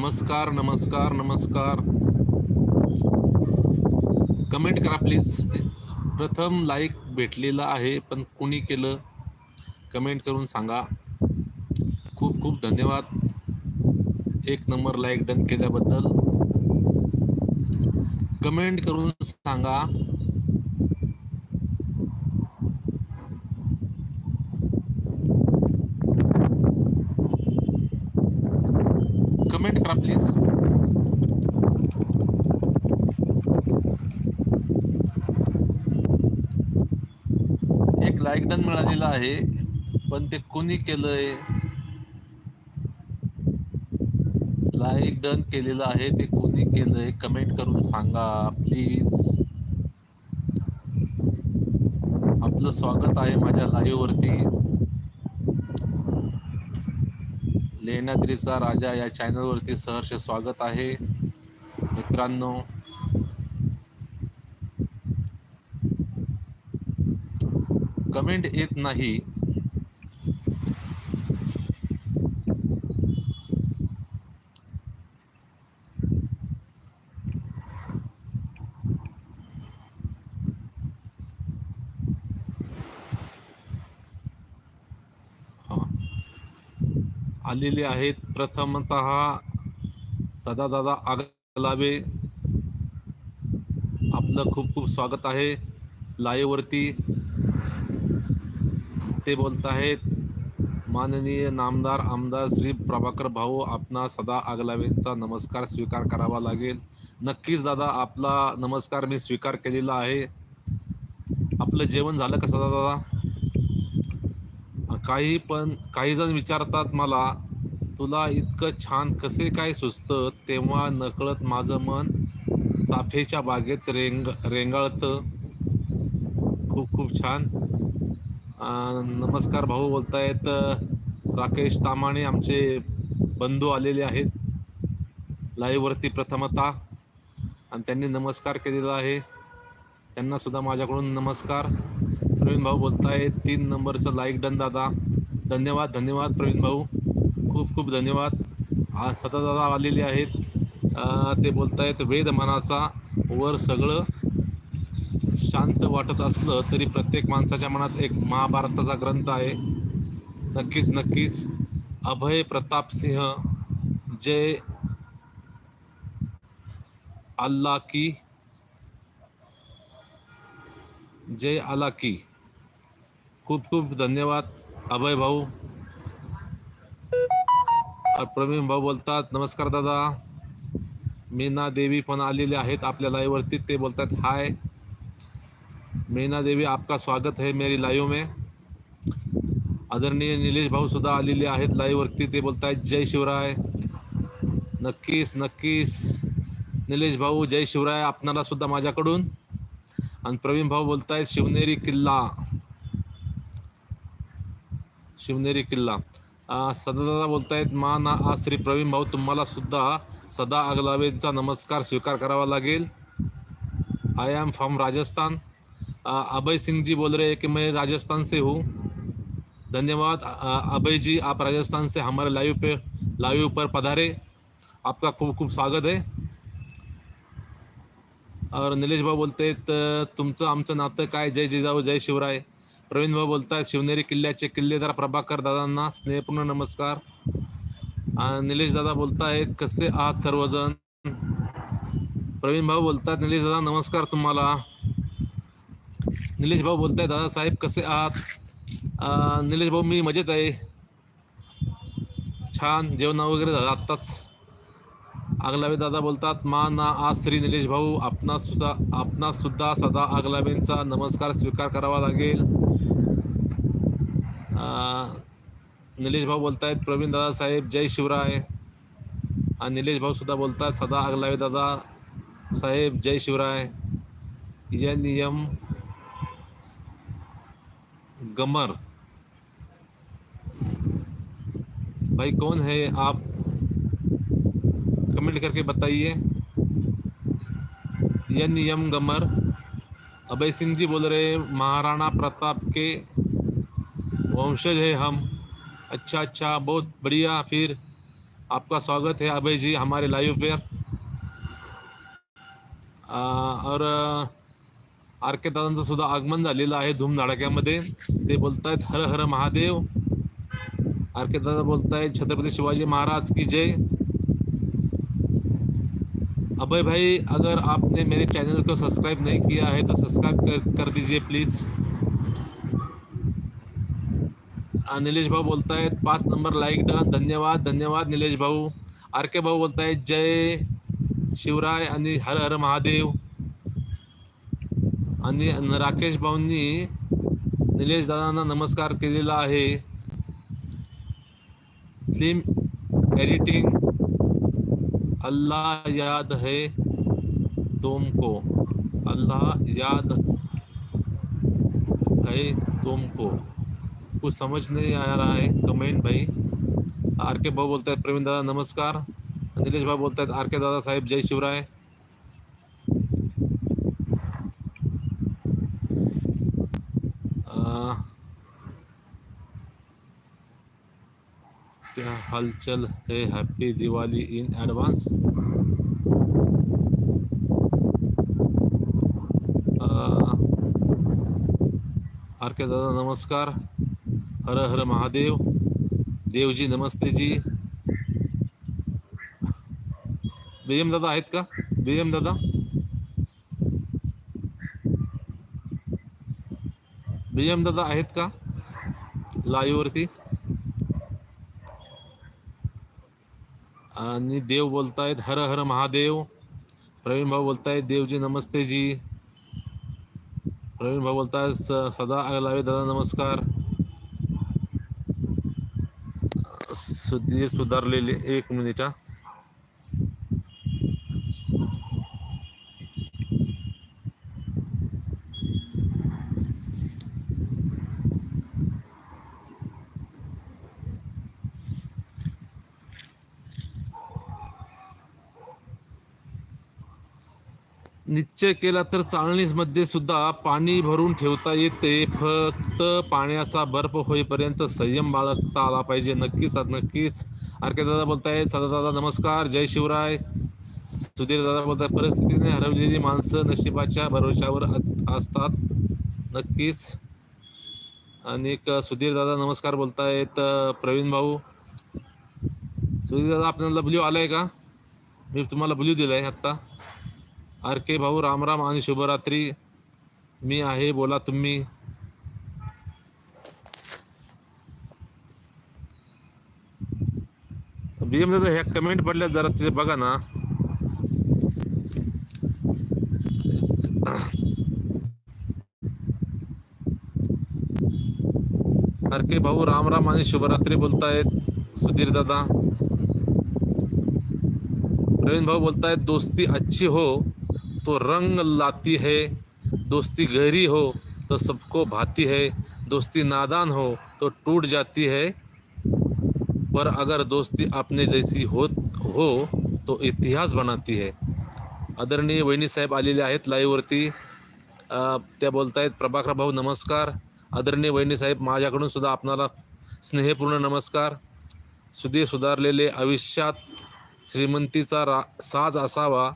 नमस्कार नमस्कार नमस्कार. कमेंट करा प्लीज प्रथम लाईक भेटलेलं आहे पण कुणी केलं? कमेंट करून सांगा. खूप खूप धन्यवाद. एक नंबर लाईक डन केल्याबद्दल. कमेंट करून सांगा कमेंट करा प्लीज एक लाईक डन मिळालेला आहे पण ते कोणी केलंय? लाईक डन केलेलं आहे ते कोणी केलंय? कमेंट करून सांगा प्लीज आपलं स्वागत आहे माझ्या लाईव्ह वरती. लेण्याद्रीचा राजा या चॅनलवरती सहर्ष स्वागत आहे. मित्रांनो कमेंट येत नाही. आलेले आहेत. प्रथमतः सदादादा आगलावे आपलं खूप खूप स्वागत आहे. लाईव्हवरती ते बोलत आहेत. माननीय नामदार आमदार श्री प्रभाकर भाऊ आपणा सदा आगलावेंचा नमस्कार स्वीकार करावा लागेल. नक्कीच दादा आपला नमस्कार मी स्वीकार केलेला आहे. आपलं जेवण झालं का सदा दादा काही पण काही जण विचारतात मला तुला इतकं छान कसे काय सुचतं तेव्हा नकळत माझं मन चाफेच्या बागेत रेंग रेंगाळतं. खूप खूप छान. नमस्कार भाऊ बोलतायत. राकेश तामाणे आमचे बंधू आलेले आहेत. लाईववरती प्रथमता प्रथमतः. आणि त्यांनी नमस्कार केलेला आहे. त्यांना सुद्धा माझ्याकडून नमस्कार. प्रवीण भाऊ बोलतायत. तीन नंबरचं लाईक डन दादा. धन्यवाद धन्यवाद प्रवीण भाऊ. खूप खूप धन्यवाद. आज सतत आलेले आहेत. ते ते बोलतायत वेद मनाचा वर सगळं शांत वाटत असलं तरी प्रत्येक माणसाच्या मनात एक महाभारताचा ग्रंथ आहे. नक्कीच नक्कीच. अभय प्रताप सिंह जय अल्ला की जय आला की. खूप खूप धन्यवाद. अभय भाऊ प्रवीण भाऊ बोलतात नमस्कार दादा. मीना देवी पण आलेले आहेत आपल्या लाईव्हवरती ते बोलतात हाय. मीना देवी आपका स्वागत है मेरी लाईव्ह में. आदरणीय निलेश भाऊ सुद्धा आलेले आहेत लाईव्ह ते बोलतायत जय शिवराय. नक्कीच नक्कीच. निलेश भाऊ जय शिवराय. आपणाला सुद्धा माझ्याकडून. आणि प्रवीण भाऊ बोलतायत शिवनेरी किल्ला. शिवनेरी किल्ला. सदादादा बोलतायत मा ना आज श्री प्रवीण भाऊ तुम्हाला सुद्धा सदा अगलावेचा नमस्कार स्वीकार करावा लागेल. I am from Rajasthan Abhay Singh ji बोल रहे हैं कि मैं राजस्थान से हूँ। धन्यवाद अभय जी आप राजस्थान से हमारे लाइव पे लाइव पर पधारे। आपका खूप खूप स्वागत है। और निलेश भाऊ बोलते तुमचं आमचं नातं काय? जय जिजाऊ जय शिवराय. प्रवीण भाऊ बोलतात शिवनेरी किल्ल्याचे किल्लेदार प्रभाकर दादांना स्नेहपूर्ण नमस्कार. निलेश दादा बोलतायत कसे आहात सर्वजण? प्रवीण भाऊ बोलतात निलेश दादा नमस्कार तुम्हाला. निलेश भाऊ बोलताय दादासाहेब कसे आहात? निलेश भाऊ मी मजेत आहे. छान जेवण वगैरे झालं आत्ताच. आगलावे दादा बोलतात मा ना आज श्री निलेश भाऊ आपणास सुद्धा आपणास सुद्धा सदा आगलावेंचा नमस्कार स्वीकार करावा लागेल. निलेश भाऊ बोलतायत प्रवीण दादा साहेब जय शिवराय. आणि निलेश भाऊ सुद्धा बोलतात सदा आगलावे दादा साहेब जय शिवराय. ये नियम गमर. भाई कौन है आप? कमेंट करके बताइए। N M गमर। अभय सिंह जी बोल रहे महाराणा प्रताप के वंशज है हम। अच्छा अच्छा बहुत बढ़िया। फिर आपका स्वागत है अभय जी, हमारे लाइव पर। और आर के दादांचं सुद्धा आगमन झालेलं आहे धूमधडाक्यामध्ये ते बोलतायत हर हर महादेव। आर के दादा बोलतायत छत्रपति शिवाजी महाराज की जय। अभय भाई अगर आपने मेरे चैनल को सब्सक्राइब नहीं किया है तो सब्सक्राइब कर, कर दीजिए प्लीज़। निलेश भाऊ बोलतायत पाच नंबर लाईक डन धन्यवाद धन्यवाद निलेश भाऊ। आर के भाऊ बोलतायत जय शिवराय आणि हर हर महादेव। आणि राकेश भाऊंनी निलेश दादांना नमस्कार केलेला आहे. फिल्म एडिटिंग अल्लाह याद है तुमको। अल्लाह याद है तुमको। कुछ समझ नहीं आ रहा है। कमेंट भाई। आर के भाव बोलता है, प्रवीण दादा नमस्कार। अनिलेश भाई बोलते हैं आर के दादा साहेब जय शिवराय क्या हलचल है, happy Diwali in advance. R K दादा, नमस्कार। हर हर महादेव। देव जी नमस्ते जी। बीएम दादा आहेत का? बीएम दादा? बीएम दादा आहेत का? लाईव्ह आणि देव बोलतायत हर हर महादेव. प्रवीण भाऊ बोलतायत देवजी नमस्ते जी. प्रवीण भाऊ बोलतायत सदा लावे दादा नमस्कार. सुधीर सुधारलेले एक मिनिट हा. निश्चय केला तर चाळणीमध्ये सुद्धा पाणी भरून ठेवता येते. फक्त पाण्याचा बर्फ होईपर्यंत संयम बाळगता आला पाहिजे. नक्कीच नक्कीच. आरके दादा बोलतायत. सदा दादा नमस्कार. जय शिवराय. सुधीर दादा बोलताय परिस्थितीने हरवलेली माणसं नशिबाच्या भरोशावर असतात. नक्कीच. आणि सुधीर दादा नमस्कार बोलतायत. प्रवीण भाऊ. सुधीर दादा आपल्याला ब्ल्यू आलाय का? मी तुम्हाला ब्ल्यू दिलाय आत्ता. आर के भाऊ रामराम आणि शुभरात्री. मी आहे, बोला तुम्ही. बीएम दादा, ह्या कमेंट पडल्या जरा तिथे बघा ना. के भाऊ रामराम आणि शुभरात्री बोलतायत, सुधीर दादा. प्रवीण भाऊ बोलतायत, दोस्ती अच्छी हो. तो रंग लाती है दोस्ती गहरी हो तो सबको भाती है दोस्ती नादान हो तो टूट जाती है। पर अगर दोस्ती अपने जैसी हो हो तो इतिहास बनाती है। आदरणीय वहिनी साहेब आलेले आहेत लाईव्हवरती त्या बोलत आहेत प्रभाकर भाऊ नमस्कार. आदरणीय वहिनी साहेब माझ्याकडून सुद्धा आपणाला स्नेहपूर्ण नमस्कार. सुधीर सुधारलेले आयुष्यात श्रीमंतीचा रा साज असावा.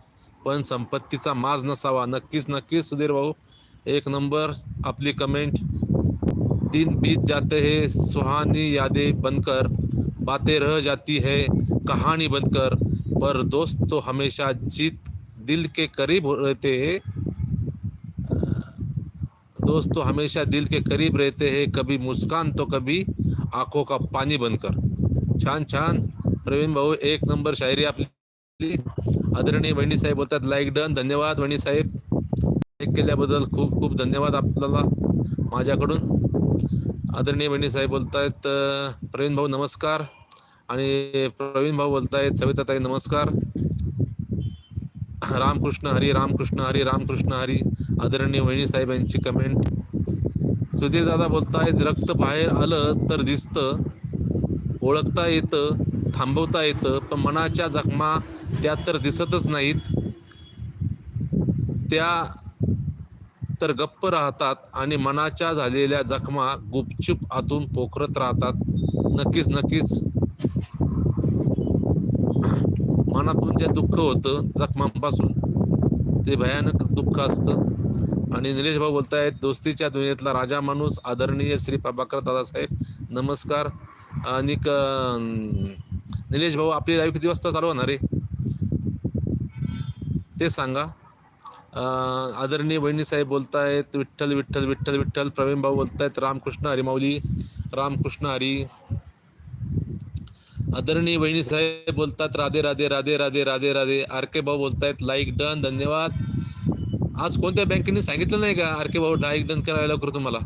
पण संपत्तीचा माज नसावा. नक्कीच नक्कीच सुधीर भाऊ. एक नंबर आपली कमेंट दिन बीत जाते है सुहानी यादें बनकर बातें रह जाती है कहानी बनकर पर दोस्त तो हमेशा जीत दिल के करीब रहते हैं। दोस्त तो हमेशा दिल के करीब रहते हैं कभी मुस्कान तो कभी आंखों का पानी बनकर छान छान। प्रवीण भाऊ एक नंबर शायरी आपली। आदरणीय वहिनी साहेब बोलतात लाईक डन धन्यवाद वहिनी साहेब. लाईक केल्याबद्दल खूप खूप धन्यवाद आपल्याला माझ्याकडून. आदरणीय वहिनी साहेब बोलतायत प्रवीण भाऊ नमस्कार. आणि प्रवीण भाऊ बोलतायत सविताताई नमस्कार. रामकृष्ण हरी रामकृष्ण हरी रामकृष्ण हरी. आदरणीय वहिनी साहेब यांची कमेंट सुधीर दादा बोलतायत रक्त बाहेर आलं तर दिसतं. ओळखता येतं. थांबवता येतं पण मनाच्या जखमा त्या तर दिसतच नाहीत. त्या तर गप्प राहतात आणि मनाच्या झालेल्या जखमा गुपचूप आतून पोखरत राहतात. नक्कीच नक्कीच. मनातून जे दुःख होतं जखमांपासून ते भयानक दुःख असतं. आणि निलेश भाऊ बोलतायत दोस्तीच्या दुनियेतला राजा माणूस आदरणीय श्री प्रभाकर दादासाहेब नमस्कार. आणि निलेश भाऊ आपली लाईव्ह किती वाजता चालू होणार आहे? ते सांगा. आदरणीय आदरणीय बहिणीसाहेब बोलतायत विठ्ठल विठ्ठल विठ्ठल विठ्ठल प्रवीण भाऊ बोलतायत रामकृष्ण हरिमाऊली रामकृष्ण हरी. आदरणीय बहिणी साहेब बोलतात राधे राधे राधे राधे राधे राधे. आर के भाऊ बोलतायत लाईक डन धन्यवाद. आज कोणत्या बँकेने सांगितलं नाही का आर के भाऊ लाईक डन करायला करू तुम्हाला?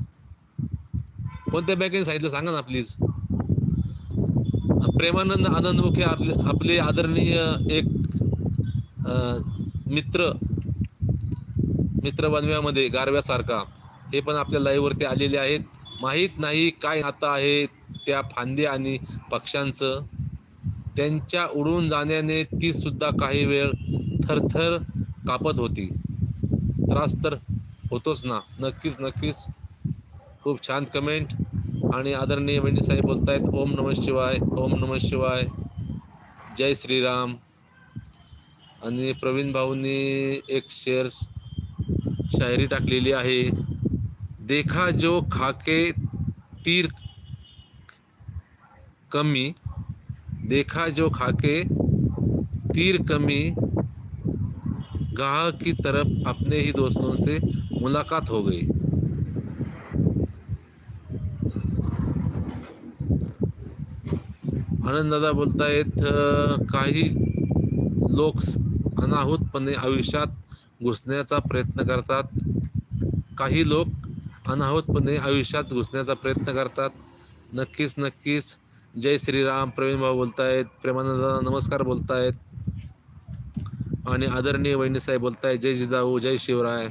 कोणत्या बँकेने सांगितलं? सांगा ना प्लीज प्रेमानंद आनंद मुखे आपले आपले आदरणीय एक मित्र मित्र बनव्यामध्ये गारव्यासारखा हे पण आपल्या लाईव्हवरती आलेले आहेत. माहीत नाही काय नातं आहे त्या फांदे आणि पक्ष्यांचं. त्यांच्या उडून जाण्याने ती सुद्धा काही वेळ थरथर कापत होती. त्रास तर होतोच ना. नक्कीच नक्कीच. खूप छान कमेंट आणि आदरणीय बहिणी बोलत बोलतायत ओम नम शिवाय ओम नम शिवाय जय श्रीराम. आणि प्रवीण भाऊंनी एक शेर शायरी टाकलेली आहे. देखा जो खाके तीर कमी देखा जो खाके तीर कमी गाह की तरफ अपने ही दोस्तों से मुलाकात हो गई। आनंददादा बोलतायत काही लोक अनाहूतपणे आयुष्यात घुसण्याचा प्रयत्न करतात. काही लोक अनाहूतपणे आयुष्यात घुसण्याचा प्रयत्न करतात. नक्कीच नक्कीच. जय श्रीराम प्रवीण भाऊ बोलतायत प्रेमानंद नमस्कार बोलतायत. आणि आदरणीय वहिनीसाहेब बोलतायत जय जिजाऊ जय शिवराय.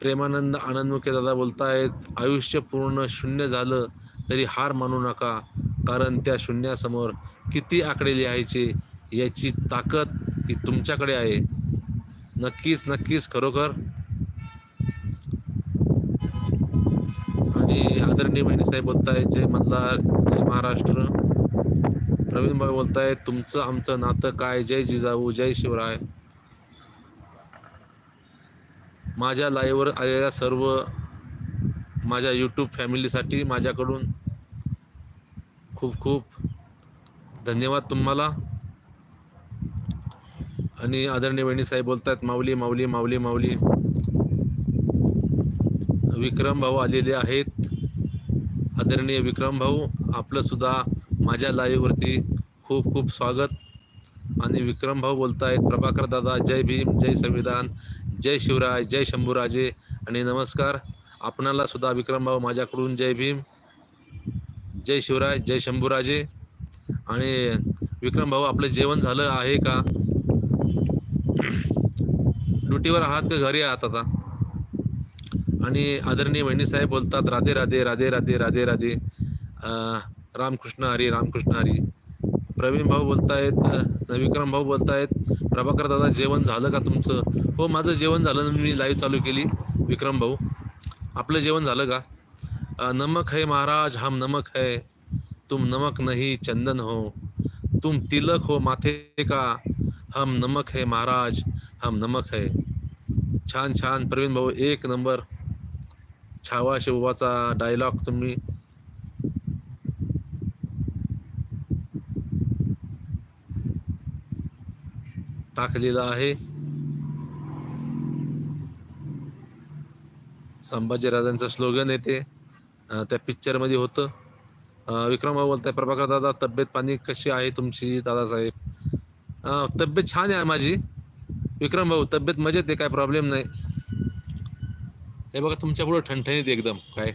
प्रेमानंद आनंदमुखे दादा बोलतायत आयुष्य पूर्ण शून्य झालं तरी हार मानू नका. कारण त्या शून्यासमोर किती आकडे लिहायचे याची ताकद ही तुमच्याकडे आहे. नक्कीच नक्कीच खरोखर. आणि आदरणीय बहिणी साहेब बोलताय जय मल्हार जय महाराष्ट्र. प्रवीण भाई बोलतायत तुमचं आमचं नातं काय? जय जिजाऊ जय शिवराय. माझ्या लाईव्हवर आलेल्या सर्व माझ्या यूट्यूब फॅमिलीसाठी माझ्याकडून खूप खूप धन्यवाद तुम्हाला. आणि आदरणीय बहिणी साहेब बोलतात माऊली माऊली माऊली माऊली. विक्रम भाऊ आलेले आहेत. आदरणीय विक्रम भाऊ आपलं सुद्धा माझ्या लाईव्हवरती खूप खूप स्वागत. आणि विक्रम भाऊ बोलतायत प्रभाकर दादा जय भीम जय संविधान जय शिवराय जय शंभूराजे. आणि नमस्कार. आपणाला सुद्धा विक्रम भाऊ माझ्याकडून जय भीम. जय शिवराय जय शंभूराजे. आणि विक्रम भाऊ आपलं जेवण झालं आहे का? ड्युटीवर आहात का? घरी आहात आता? आणि आदरणीय वहिनी साहेब बोलतात राधे राधे राधे राधे राधे राधे. रामकृष्ण हरी रामकृष्ण हरी. प्रवीण भाऊ बोलतायत विक्रम भाऊ बोलतायत प्रभाकर दादा जेवण झालं का तुमचं? हो माझं जेवण झालं मी लाईव्ह चालू केली विक्रम भाऊ. आपलं जेवण झालं का? नमक है महाराज हम नमक है। तुम नमक नहीं चंदन हो। तुम तिलक हो माथे का। हम नमक है महाराज हम नमक है। छान छान प्रवीण भाऊ एक नंबर। छावा शिवबाचा डायलॉग तुम्ही. टाकलेला आहे. संभाजीराजांचं स्लोगन येते त्या पिक्चरमध्ये होतं. विक्रम भाऊ बोलताय प्रभाकर दादा तब्येत पाणी कशी आहे तुमची दादासाहेब? तब्येत छान आहे माझी. विक्रम भाऊ तब्येत मजेत आहे काय प्रॉब्लेम नाही. हे बघा तुमच्यापुढे ठणठणीत एकदम काय?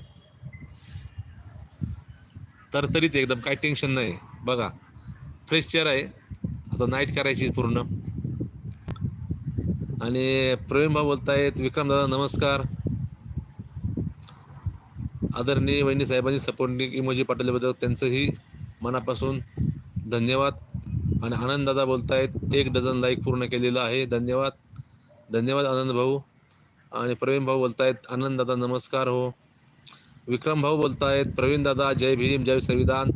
तरतरीत एकदम काय टेन्शन नाही. बघा फ्रेश चेअर आहे. आता नाईट करायची पूर्ण. आणि प्रवीण भाऊ बोलतायत विक्रम दादा नमस्कार. आदरणीय वहिनी साहेबांनी सपोर्टिंग इमोजी पाठवल्याबद्दल त्यांचंही मनापासून धन्यवाद आणि आनंद दादा बोलतायत एक डझन लाईक पूर्ण केलेलं आहे. धन्यवाद. धन्यवाद आनंद भाऊ आणि प्रवीण भाऊ बोलतायत आनंद दादा नमस्कार हो. विक्रम भाऊ बोलतायत प्रवीण दादा जय भीम जय संविधान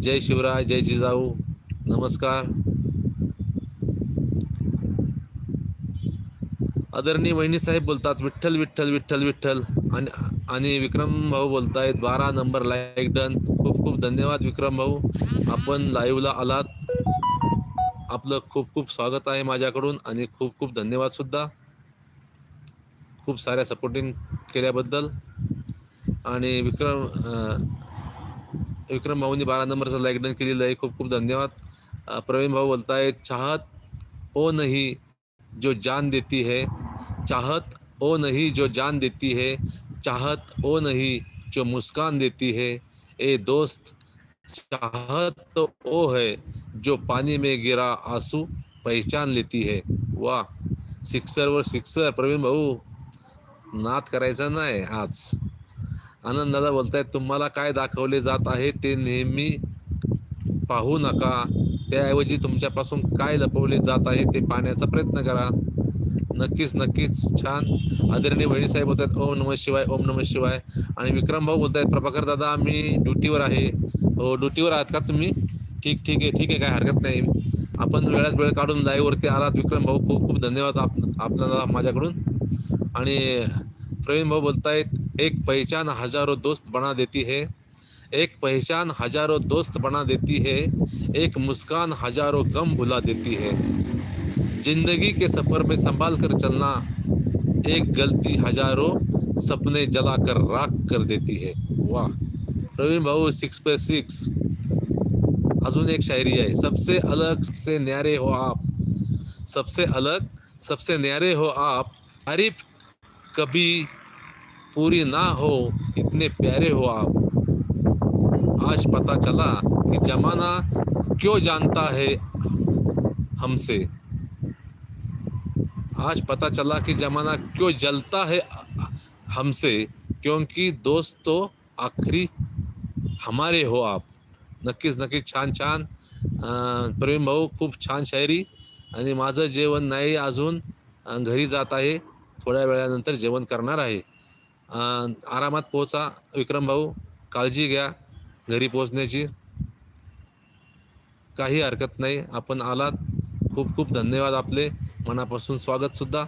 जय शिवराय जय जिजाऊ. नमस्कार. आदरणीय वहिनी साहेब बोलतात विठ्ठल विठ्ठल विठ्ठल विठ्ठल. आणि आणि विक्रम भाऊ बोलतायत बारा नंबर लाईक डन. खूप खूप धन्यवाद विक्रम भाऊ. आपण लाईव्हला आलात. आपलं खूप खूप स्वागत आहे माझ्याकडून आणि खूप खूप धन्यवाद सुद्धा. खूप साऱ्या सपोर्टिंग केल्याबद्दल. आणि विक्रम विक्रम भाऊंनी बारा नंबरचं लाईक डन केलेलं आहे. खूप खूप धन्यवाद. प्रवीण भाऊ बोलतायत चाहत ओ नाही जो जान देती है. चाहत ओ नहीं जो जान देती है चाहत ओ नहीं जो मुस्कान देती है। ए दोस्त चाहत तो ओ है जो पानी में गिरा आंसू पहचान लेती है। वाह सिक्सरवर सिक्सर प्रवीण भाऊ नात करायचा नाही आज। आनंद दादा बोलतायत तुम्हाला काय दाखवले जात आहे ते नेहमी पाहू नका. त्याऐवजी तुमच्यापासून काय लपवले जात आहे ते पाहण्याचा प्रयत्न करा. नक्कीच नक्कीच. छान. आदरणीय बहिणी साहेब बोलतात ओम नम शिवाय ओम नम शिवाय. आणि विक्रम भाऊ बोलतायत प्रभाकर दादा मी ड्युटीवर आहे. हो ड्युटीवर आहात का तुम्ही? ठीक ठीक आहे ठीक आहे काय हरकत नाही. आपण वेळात वेळ काढून लाईव्हवरती आलात. विक्रम भाऊ खूप खूप धन्यवाद आप आपल्याला माझ्याकडून. आणि प्रवीण भाऊ बोलतायत एक पहिचान हजारो दोस्त बना देती है. एक पहचान हजारों दोस्त बना देती है. एक मुस्कान हजारों गम भुला देती है. ज़िंदगी के सफ़र में संभाल कर चलना एक गलती हज़ारों सपने जला कर राख कर देती है। वाह। प्रवीण भाऊ सिक्स पे सिक्स अजून एक शायरी आहे। सबसे अलग, सबसे न्यारे हो आप। सबसे अलग, सबसे न्यारे हो आप। तारीफ़ कभी पूरी ना हो, इतने प्यारे हो आप। आज पता चला कि जमाना क्यों जानता है हमसे। आज पता चला कि जमाना क्यों जलता है हमसे क्योंकि दोस्त तो आखरी हमारे हो आप। नक्कीच नक्कीच छान छान। प्रेम भाऊ खूप छान शायरी. आणि माझं जेवण नाही अजून. घरी जात आहे. थोड्या वेळानंतर जेवण करणार आहे. आरामात पोहोचा. विक्रम भाऊ काळजी घ्या घरी पोहोचण्याची. काही हरकत नाही. आपण आलात. खूप खूप धन्यवाद आपले. मनापासून स्वागत सुद्धा.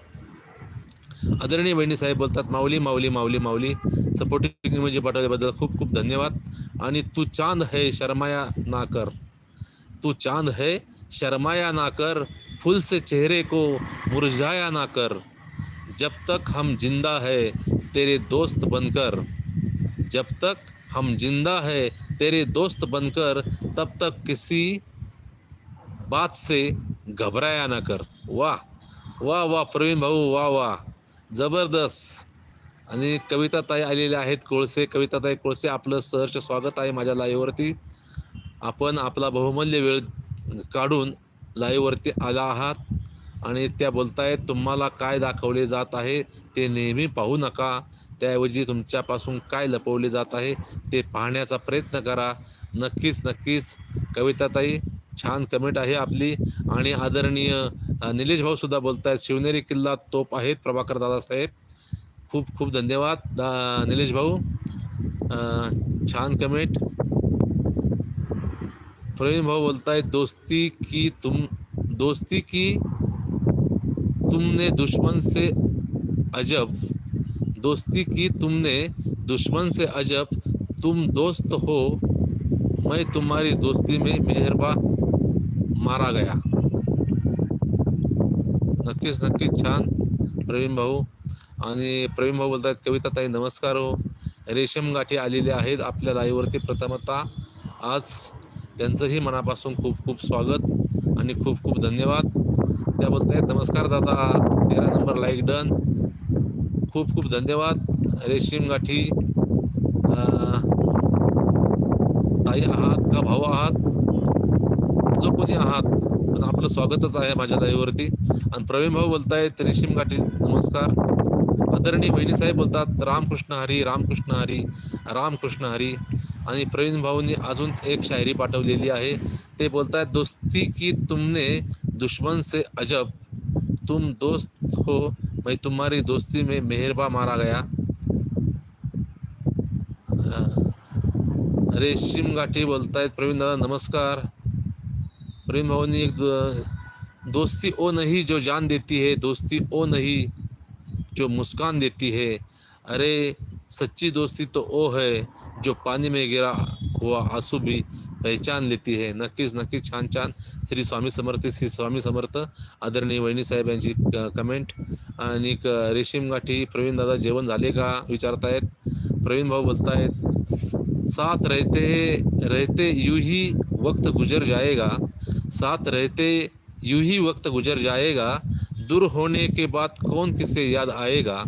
आदरणीय बहिणी साहेब बोलतात, माऊली माऊली माऊली माऊली. सपोर्टिंग म्हणजे पाठवल्याबद्दल खूप खूप धन्यवाद. आणि तू चाँद है, शर्माया ना कर. तू चाँद है, शर्माया ना कर. फूल से चेहरे को मुरझाया ना कर. जब तक हम ज़िंदा है, तेरे दोस्त बनकर. जब तक हम ज़िंदा है, तेरे दोस्त बनकर, तब तक किसी बात से घबराया ना कर. वाह! वा वा प्रवीण भाऊ वा वा. जबरदस्त. आणि कविताताई आलेल्या आहेत कोळसे कविताताई कोळसे आपलं सहर्ष स्वागत आहे माझ्या लाईव्हवरती आपण आपला बहुमूल्य वेळ काढून लाईव्हवरती आला आहात. आणि त्या बोलतायत तुम्हाला काय दाखवले जात आहे ते नेहमी पाहू नका. त्याऐवजी तुमच्यापासून काय लपवले जात आहे ते पाहण्याचा प्रयत्न करा. नक्कीच नक्कीच. कविताताई छान कमेंट आहे. आपली आणि आदरणीय निलेश भाऊ सुद्धा आहेत शिवनेरी किल्ला तोप आहेत प्रभाकर दादासाहेब खूप खूप धन्यवाद. दा निलेश भाऊ. छान कमेंट प्रवीण भाऊ बोलतायत दोस्ती की तुम दोस्ती की तुमने दुश्मन से अजब दोस्ती की तुमने दुश्मन से अजब तुम दोस्त हो मैं तुम्हारी दोस्ती में मेहरबा मारा गया। नक्कीच नक्कीच छान. प्रवीण भाऊ आणि प्रवीण भाऊ बोलतायत कविता ताई नमस्कार हो. रेशम गाठी आलेले आहेत आपल्या लाईव्हवरती प्रथमता. आज त्यांचंही मनापासून खूप खूप स्वागत आणि खूप खूप धन्यवाद. त्या बोलतायत नमस्कार दादा तेरा नंबर लाईक डन. खूप खूप धन्यवाद. रेशीम गाठी ताई आहात का भाऊ आहात? जो कोणी आहात आपलं स्वागतच आहे माझ्या दाईवरती. आणि प्रवीण भाऊ बोलतायत रेशीम गाठी नमस्कार. आदरणीय बहिणी साहेब बोलतात रामकृष्ण हरी रामकृष्ण हरी रामकृष्ण हरी. आणि प्रवीण भाऊंनी अजून एक शायरी पाठवलेली आहे. ते बोलतायत दोस्ती की तुमने दुश्मन से अजब तुम दोस्त हो मैं तुम्हारी दोस्ती में मेहरबा मारा गया. रेशीम गाठी बोलतायत प्रवीण दादा नमस्कार. प्रेम भावनी एक दोस्ती ओ नहीं जो जान देती है, दोस्ती ओ नहीं जो मुस्कान देती है। अरे, सच्ची दोस्ती तो ओ है जो पानी में गिरा हुआ आँसू भी पहचान लेती है। नक्कीच नक्कीच छान छान। श्री स्वामी समर्थ, श्री स्वामी समर्थ। आदरणीय वहिनी साहेब, यांची कमेंट आणि रेशीम गाठी, प्रवीण दादा, जेवण झाले का? विचारतायत. प्रवीण भाऊ बोलतायत, साथ रहते रहते यूँ ही वक्त गुजर जाएगा. साथ रहते यूँ ही वक्त गुजर जाएगा। दूर होने के बाद कौन किसे याद आएगा?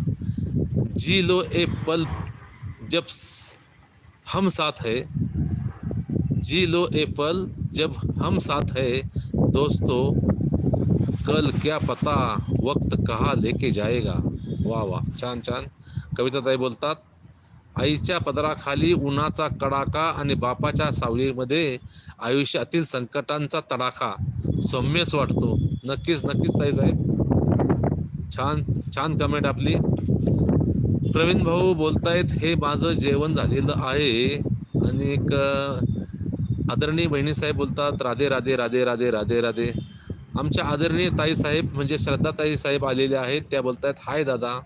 जी लो ए पल जब हम साथ है। जी लो ए पल जब हम साथ है। दोस्तों, कल क्या पता वक्त कहाँ लेके जाएगा? वाह वाह छान छान कविता ताई बोलतात आईच्या पदराखाली उन्हाचा कडाका आणि बापाच्या सावलीमध्ये आयुष्यातील संकटांचा तडाखा. सौम्यच वाटतो. नक्कीच नक्कीच ताई साहेब. छान छान कमेंट आपली. प्रवीण भाऊ बोलतायत हे माझं जेवण झालेलं आहे. आणि एक आदरणीय बहिणीसाहेब बोलतात राधे राधे राधे राधे राधे राधे. आमच्या आदरणीय ताई साहेब म्हणजे श्रद्धाताई साहेब आलेल्या आहेत. त्या बोलतायत हाय दादा.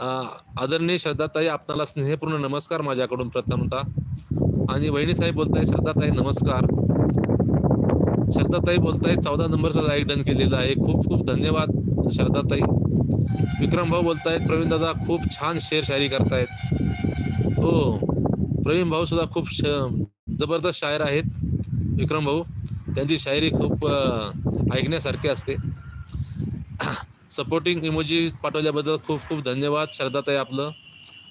आदरणीय श्रद्धाताई आपणाला स्नेहपूर्ण नमस्कार माझ्याकडून प्रथमता. आणि बहिणी साहेब बोलताय श्रद्धाताई नमस्कार. श्रद्धाताई बोलताय चौदा नंबरचा लाईक डन केलेला आहे. खूप खूप धन्यवाद श्रद्धाताई. विक्रम भाऊ बोलतायत प्रवीण दादा खूप छान शेर शायरी करतायत. हो प्रवीण भाऊ सुद्धा खूप श- जबरदस्त शायर आहेत. विक्रम भाऊ त्यांची शायरी खूप ऐकण्यासारखी असते. सपोर्टिंग इमोजी पाठवल्याबद्दल खूप खूप धन्यवाद. श्रद्धाताई आपलं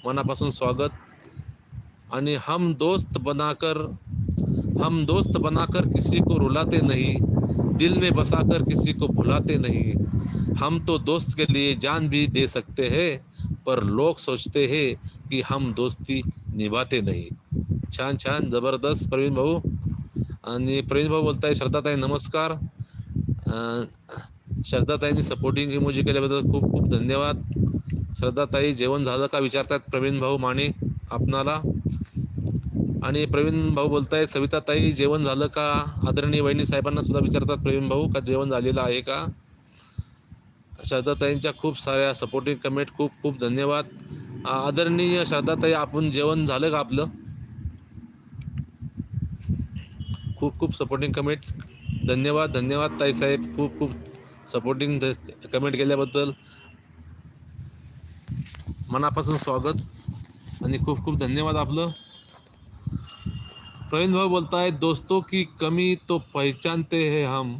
मनापासून स्वागत. आणि हम दोस्त बनाकर हम दोस्त बनाकर किसी को रुलाते नहीं दिल में बसाकर किसी को भुलाते नहीं। हम तो दोस्त के लिए जान भी दे सकते हैं पर लोग सोचते हैं कि हम दोस्ती निभाते नहीं। छान छान जबरदस्त प्रवीण भाऊ. आणि प्रवीण भाऊ बोलताय श्रद्धाताई नमस्कार. श्रद्धाताईंनी सपोर्टिंग इमोजी केल्याबद्दल खूप खूप धन्यवाद. श्रद्धाताई जेवण झालं का विचारतात प्रवीण भाऊ माने आपणाला. आणि प्रवीण भाऊ बोलताय सविताताई जेवण झालं का? आदरणीय वहिनी साहेबांना सुद्धा विचारतात प्रवीण भाऊ का जेवण झालेलं आहे का? श्रद्धाताईंच्या खूप साऱ्या सपोर्टिंग कमेंट खूप खूप धन्यवाद. आदरणीय श्रद्धाताई आपण जेवण झालं का आपलं? खूप खूप सपोर्टिंग कमेंट धन्यवाद धन्यवाद ताई साहेब. खूप खूप सपोर्टिंग कमेंट केल्याबद्दल मनापासून स्वागत आणि खूप खूप धन्यवाद आपलं. प्रवीण भाऊ बोलता है दोस्तों की कमी तो पहचानते हैं हम।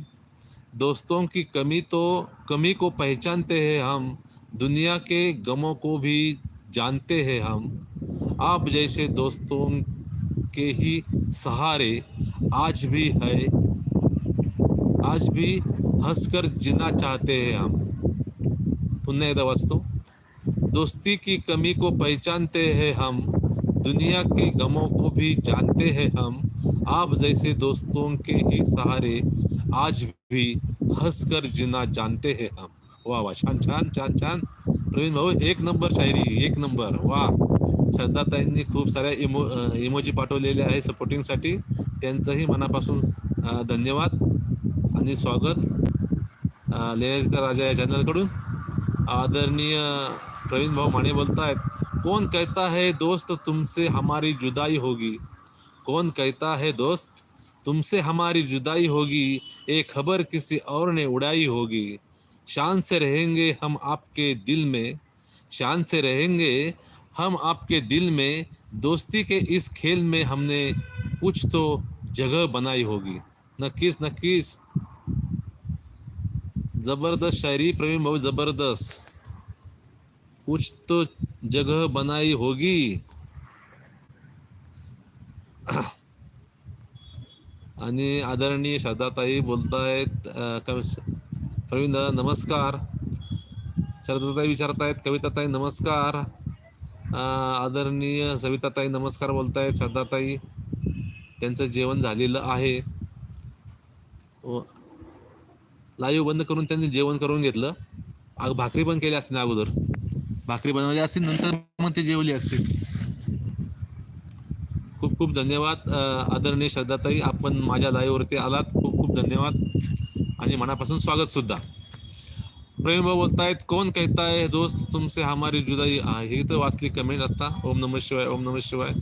दोस्तों की कमी तो कमी को पहचानते हैं हम। दुनिया के गमों को भी जानते हैं हम। आप जैसे दोस्तों के ही सहारे आज भी है, आज भी हंसकर जीना चाहते हैं हम। पुन्हा एकदा वाचतो दोस्ती की कमी को पहचानते हैं हम। दुनिया के गमों को भी जानते हैं हम। आप जैसे दोस्तों के ही सहारे आज भी हंसकर जीना जानते हैं हम। वा वा छान छान छान छान प्रवीण भाऊ एक नंबर शायरी एक नंबर। वा श्रद्धाताईंनी खूप साऱ्या इमो इमोजी पाठवलेले आहे सपोर्टिंगसाठी त्यांचंही मनापासून धन्यवाद आणि स्वागत. लेण्याचा राजा या चॅनलकडून आदरणीय प्रवीण भाऊ माने बोलतायत कौन कहता है दोस्त तुमसे हमारी जुदाई होगी कौन कहता है दोस्त तुमसे हमारी जुदाई होगी ये खबर किसी और ने उड़ाई होगी शान से रहेंगे हम आपके दिल में शान से रहेंगे हम आपके दिल में दोस्ती के इस खेल में हमने कुछ तो जगह बनाई होगी नक्कीच नक्कीच जबरदस्त शायरी प्रवीण भाऊ जबरदस्त. कुछ तो जगह बनाई होगी. आणि आदरणीय श्रद्धाताई बोलतायत प्रवीण दादा नमस्कार. श्रद्धाताई विचारतायत कविताताई नमस्कार. आदरणीय सविताताई नमस्कार बोलतायत श्रद्धाताई त्यांचं जेवण झालेलं आहे. लाईव्ह बंद करून त्यांनी जेवण करून घेतलं. आग भाकरी पण केली असते ना अगोदर. भाकरी बनवली असतील नंतर मग ते जेवली असतील. खूप खूप धन्यवाद आदरणीय श्रद्धाताई. आपण माझ्या लाईव्हवरती आलात. खूप खूप धन्यवाद. आणि मनापासून स्वागत सुद्धा. प्रेम भाऊ बोलतायत कोण कहताय? दोस्त तुमसे हमारी जुदाई. हा, ही तर वाचली कमेंट आता. ओम नमः शिवाय ओम नमः शिवाय.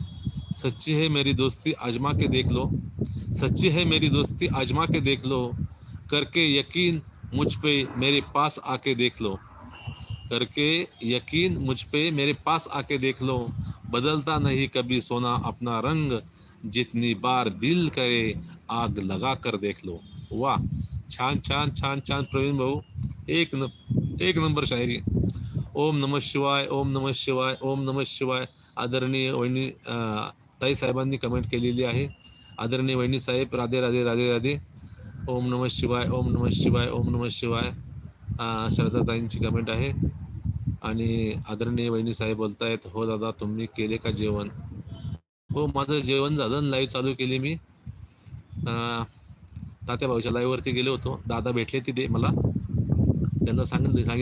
सच्ची है मेरी दोस्ती आजमा के देख लो. सच्ची है मेरी दोस्ती आजमा के देख लो. करके यकीन मुझ पे मेरे पास आके देख लो। करके यकीन मुझ पे मेरे पास आके देख लो। बदलता नहीं कभी सोना अपना रंग। जितनी बार दिल करे आग लगा कर देख लो। वाह! छान छान छान छान, प्रवीण भाऊ एक न, एक नंबर शायरी। ओम नमः शिवाय, ओम नमः शिवाय, ओम नमः शिवाय। आदरणीय वहिनी ताई साहेबांनी कमेंट केलेली आहे. आदरणीय वहिनी साहेब, राधे राधे राधे राधे. ओम नमः शिवाय ओम नमः शिवाय ओम नमः शिवाय. श्रद्धाताईंची कमेंट आहे. आणि आदरणीय वहिनी साहेब बोलतायत हो दादा तुम्ही केले का जेवण? हो माझं जेवण झालं लाईव्ह चालू केली मी. तात्या भाऊच्या लाईव्हवरती गेलो होतो. दादा भेटले तिथे मला. त्यांना सांगितलं सांगितलं